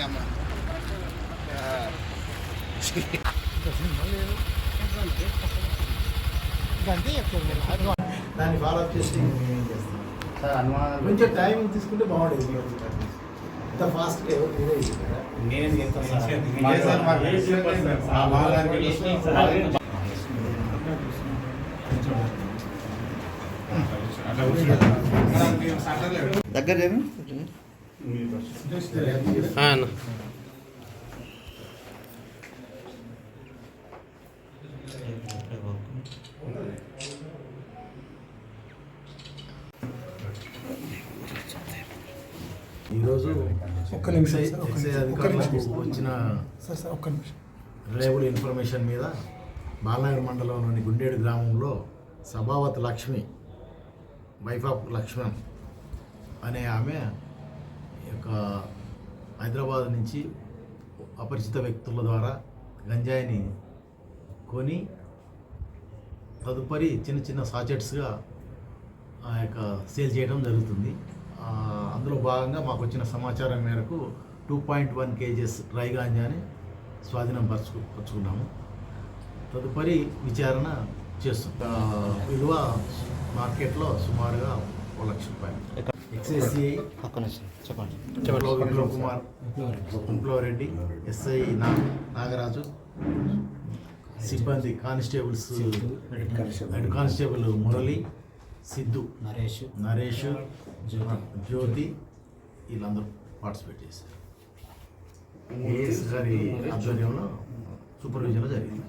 అమ్మ దాన్ని follow up చేసి మేము చేస్తాం సార్ కొంచెం టైం తీసుకుంటే బాగుండేది ఇంత కదా. నేను దగ్గర చేయండి. ఈరోజు ఒక్క నిమిషం ఎక్సైజ్ సార్, ఒక్క ఎక్సైజ్ నిమిషం, ఒక్క అధికారులకు. వచ్చిన సార్ సార్ ఒక్క నిమిషం రిలయబుల్ ఇన్ఫర్మేషన్ మీద బాలనగర్ మండలంలోని గుండేడు గ్రామంలో సభావత్ లక్ష్మి వైఫ్ ఆఫ్ లక్ష్మణ్ అనే ఆమె యొక్క హైదరాబాద్ నుంచి అపరిచిత వ్యక్తుల ద్వారా గంజాయిని కొని తదుపరి చిన్న చిన్న సాచెట్స్గా ఆ యొక్క సేల్ చేయడం జరుగుతుంది. అందులో భాగంగా మాకు వచ్చిన సమాచారం మేరకు two point one kgs dry గాంజాని స్వాధీనం పరచు పరుచుకున్నాము. తదుపరి విచారణ చేస్తాం విలువ మార్కెట్లో సుమారుగా ఒక లక్ష రూపాయలు. నిమిషం చెప్పండి. విప్లవ్ కుమార్ విప్లవ్ రెడ్డి ఎస్ఐ నా నాగరాజు సిబ్బంది constables head constable Murali Siddhu Naresh Naresh Jyothi. Jyothi వీళ్ళందరూ పార్టిసిపేట్ చేశారు. ఏఎస్ గారి ఆధ్వర్యంలో సూపర్విజన్లో జరిగింది.